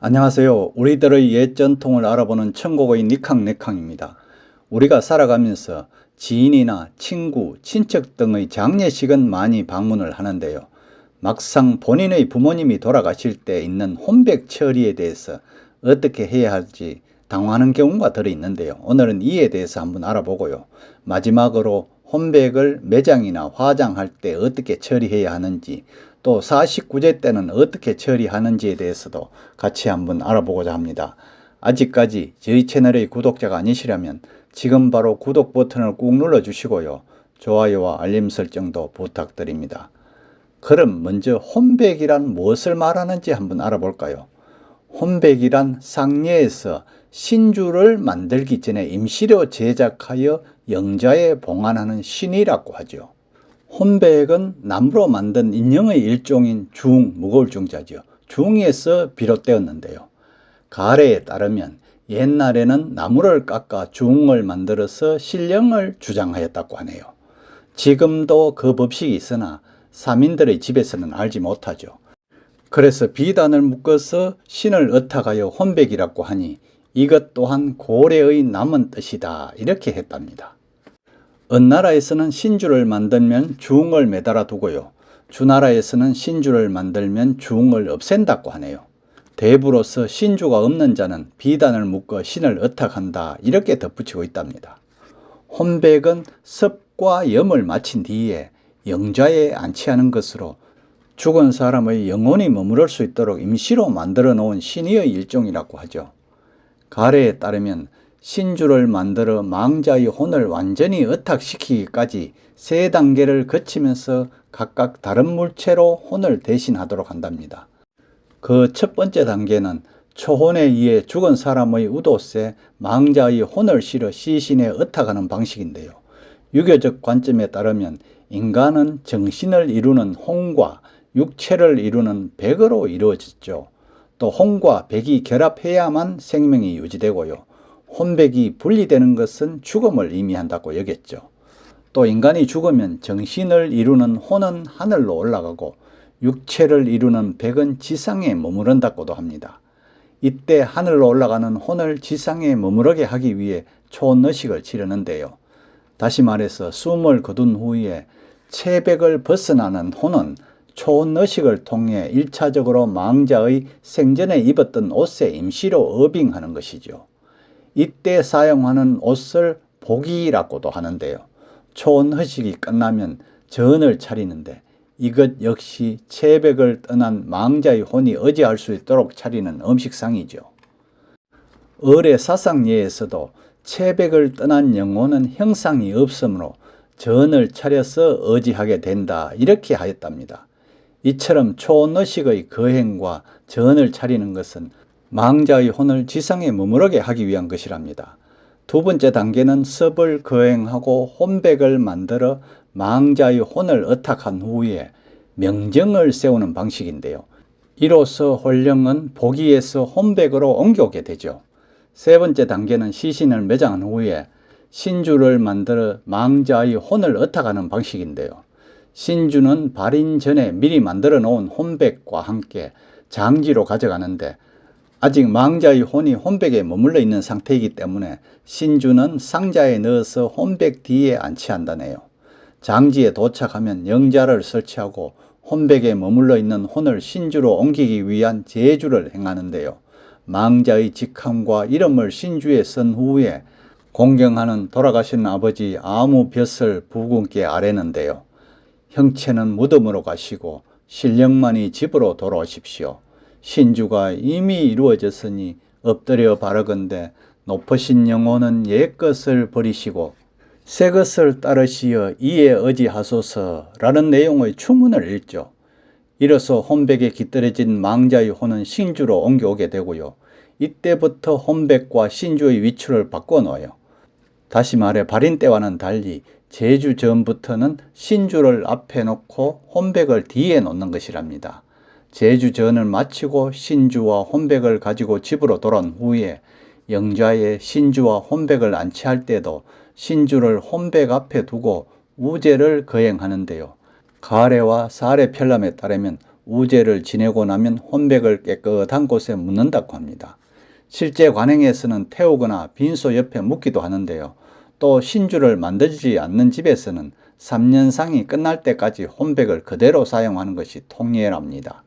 안녕하세요. 우리들의 옛 전통을 알아보는 천국의 니캉네캉입니다. 우리가 살아가면서 지인이나 친구, 친척 등의 장례식은 많이 방문을 하는데요. 막상 본인의 부모님이 돌아가실 때 있는 혼백 처리에 대해서 어떻게 해야 할지 당황하는 경우가 들어 있는데요. 오늘은 이에 대해서 한번 알아보고요. 마지막으로 혼백을 매장이나 화장할 때 어떻게 처리해야 하는지 또 49제 때는 어떻게 처리하는지에 대해서도 같이 한번 알아보고자 합니다. 아직까지 저희 채널의 구독자가 아니시라면 지금 바로 구독 버튼을 꾹 눌러 주시고요. 좋아요와 알림 설정도 부탁드립니다. 그럼 먼저 혼백이란 무엇을 말하는지 한번 알아볼까요? 혼백이란 상례에서 신주를 만들기 전에 임시로 제작하여 영자에 봉안하는 신이라고 하죠. 혼백은 나무로 만든 인형의 일종인 중, 무거울 중자죠. 중에서 비롯되었는데요. 가래에 따르면 옛날에는 나무를 깎아 중을 만들어서 신령을 주장하였다고 하네요. 지금도 그 법식이 있으나 사민들의 집에서는 알지 못하죠. 그래서 비단을 묶어서 신을 의탁하여 혼백이라고 하니 이것 또한 고래의 남은 뜻이다 이렇게 했답니다. 은나라에서는 신주를 만들면 중을 매달아 두고요. 주나라에서는 신주를 만들면 중을 없앤다고 하네요. 대부로서 신주가 없는 자는 비단을 묶어 신을 의탁한다 이렇게 덧붙이고 있답니다. 혼백은 섭과 염을 마친 뒤에 영좌에 안치하는 것으로 죽은 사람의 영혼이 머무를 수 있도록 임시로 만들어 놓은 신의의 일종이라고 하죠. 가래에 따르면 신주를 만들어 망자의 혼을 완전히 의탁시키기까지 세 단계를 거치면서 각각 다른 물체로 혼을 대신하도록 한답니다. 그 첫 번째 단계는 초혼에 의해 죽은 사람의 우도세 망자의 혼을 실어 시신에 의탁하는 방식인데요. 유교적 관점에 따르면 인간은 정신을 이루는 혼과 육체를 이루는 백으로 이루어졌죠. 또 혼과 백이 결합해야만 생명이 유지되고요. 혼백이 분리되는 것은 죽음을 의미한다고 여겼죠. 또 인간이 죽으면 정신을 이루는 혼은 하늘로 올라가고 육체를 이루는 백은 지상에 머무른다고도 합니다. 이때 하늘로 올라가는 혼을 지상에 머무르게 하기 위해 초원의식을 치르는데요. 다시 말해서 숨을 거둔 후에 체백을 벗어나는 혼은 초원의식을 통해 일차적으로 망자의 생전에 입었던 옷에 임시로 어빙하는 것이죠. 이때 사용하는 옷을 복이라고도 하는데요. 초원의식이 끝나면 전을 차리는데 이것 역시 체백을 떠난 망자의 혼이 의지할 수 있도록 차리는 음식상이죠. 을의 사상예에서도 체백을 떠난 영혼은 형상이 없으므로 전을 차려서 의지하게 된다 이렇게 하였답니다. 이처럼 초원의식의 거행과 전을 차리는 것은 망자의 혼을 지상에 머무르게 하기 위한 것이랍니다. 두 번째 단계는 섭을 거행하고 혼백을 만들어 망자의 혼을 의탁한 후에 명정을 세우는 방식인데요. 이로써 혼령은 보기에서 혼백으로 옮겨오게 되죠. 세 번째 단계는 시신을 매장한 후에 신주를 만들어 망자의 혼을 의탁하는 방식인데요. 신주는 발인 전에 미리 만들어 놓은 혼백과 함께 장지로 가져가는데 아직 망자의 혼이 혼백에 머물러 있는 상태이기 때문에 신주는 상자에 넣어서 혼백 뒤에 안치한다네요. 장지에 도착하면 영자를 설치하고 혼백에 머물러 있는 혼을 신주로 옮기기 위한 제주를 행하는데요. 망자의 직함과 이름을 신주에 쓴 후에 공경하는 돌아가신 아버지 아무 벼슬 부군께 아뢰는데요. 형체는 무덤으로 가시고 신령만이 집으로 돌아오십시오. 신주가 이미 이루어졌으니 엎드려 바르건대 높으신 영혼은 옛 것을 버리시고 새 것을 따르시어 이에 의지하소서라는 내용의 추문을 읽죠. 이로써 혼백에 깃들여진 망자의 혼은 신주로 옮겨오게 되고요. 이때부터 혼백과 신주의 위치를 바꿔놓아요. 다시 말해 발인 때와는 달리 제주 전부터는 신주를 앞에 놓고 혼백을 뒤에 놓는 것이랍니다. 제주 전을 마치고 신주와 혼백을 가지고 집으로 돌아온 후에 영좌에 신주와 혼백을 안치할 때도 신주를 혼백 앞에 두고 우제를 거행하는데요. 가래와 사례 편람에 따르면 우제를 지내고 나면 혼백을 깨끗한 곳에 묻는다고 합니다. 실제 관행에서는 태우거나 빈소 옆에 묻기도 하는데요. 또 신주를 만들지 않는 집에서는 3년상이 끝날 때까지 혼백을 그대로 사용하는 것이 통례랍니다.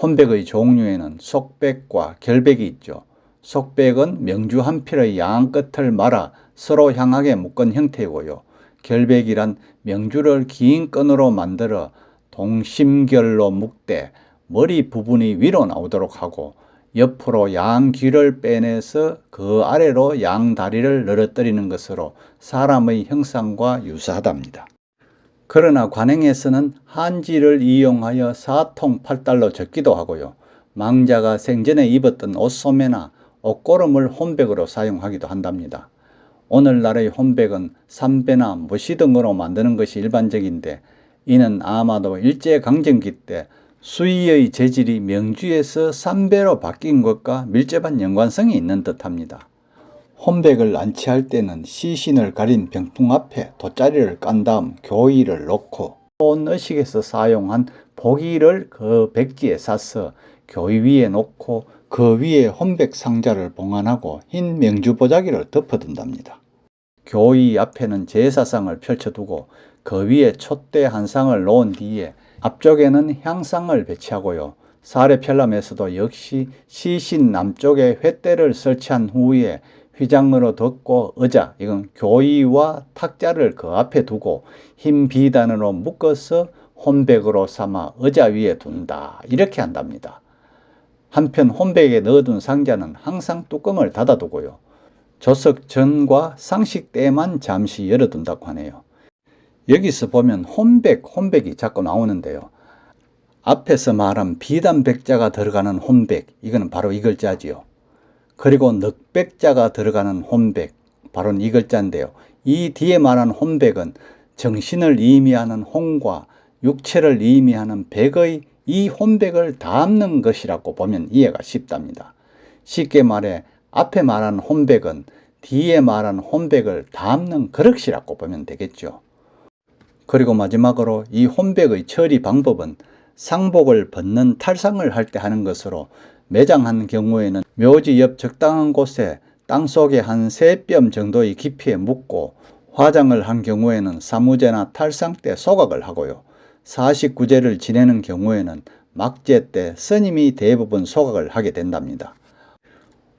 혼백의 종류에는 속백과 결백이 있죠. 속백은 명주 한 필의 양 끝을 말아 서로 향하게 묶은 형태이고요. 결백이란 명주를 긴 끈으로 만들어 동심결로 묶되 머리 부분이 위로 나오도록 하고 옆으로 양 귀를 빼내서 그 아래로 양 다리를 늘어뜨리는 것으로 사람의 형상과 유사하답니다. 그러나 관행에서는 한지를 이용하여 사통팔달로 적기도 하고요. 망자가 생전에 입었던 옷소매나 옷고름을 혼백으로 사용하기도 한답니다. 오늘날의 혼백은 삼배나 모시 등으로 만드는 것이 일반적인데 이는 아마도 일제강점기 때 수의의 재질이 명주에서 삼배로 바뀐 것과 밀접한 연관성이 있는 듯합니다. 혼백을 안치할 때는 시신을 가린 병풍 앞에 돗자리를 깐 다음 교의를 놓고 혼의식에서 사용한 보기를 그 백지에 싸서 교의 위에 놓고 그 위에 혼백 상자를 봉안하고 흰 명주 보자기를 덮어둔답니다. 교의 앞에는 제사상을 펼쳐두고 그 위에 촛대 한 상을 놓은 뒤에 앞쪽에는 향상을 배치하고요. 사례 편람에서도 역시 시신 남쪽에 횃대를 설치한 후에 휘장으로 덮고 의자, 이건 교의와 탁자를 그 앞에 두고 흰 비단으로 묶어서 혼백으로 삼아 의자 위에 둔다. 이렇게 한답니다. 한편 혼백에 넣어둔 상자는 항상 뚜껑을 닫아두고요. 조석 전과 상식 때만 잠시 열어둔다고 하네요. 여기서 보면 혼백, 혼백이 자꾸 나오는데요. 앞에서 말한 비단 백자가 들어가는 혼백, 이거는 바로 이 글자지요. 그리고 넉백자가 들어가는 혼백, 바로 이 글자인데요. 이 뒤에 말한 혼백은 정신을 의미하는 혼과 육체를 의미하는 백의 이 혼백을 담는 것이라고 보면 이해가 쉽답니다. 쉽게 말해 앞에 말한 혼백은 뒤에 말한 혼백을 담는 그릇이라고 보면 되겠죠. 그리고 마지막으로 이 혼백의 처리 방법은 상복을 벗는 탈상을 할 때 하는 것으로 매장한 경우에는 묘지 옆 적당한 곳에 땅 속에 한 세 뼘 정도의 깊이에 묻고 화장을 한 경우에는 사무제나 탈상 때 소각을 하고요. 49제를 지내는 경우에는 막제 때 스님이 대부분 소각을 하게 된답니다.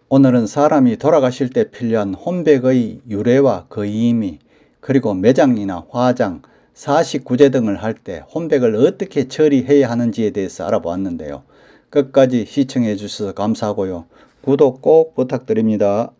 오늘은 사람이 돌아가실 때 필요한 혼백의 유래와 그 의미, 그리고 매장이나 화장, 49제 등을 할 때 혼백을 어떻게 처리해야 하는지에 대해서 알아보았는데요. 끝까지 시청해 주셔서 감사하고요. 구독 꼭 부탁드립니다.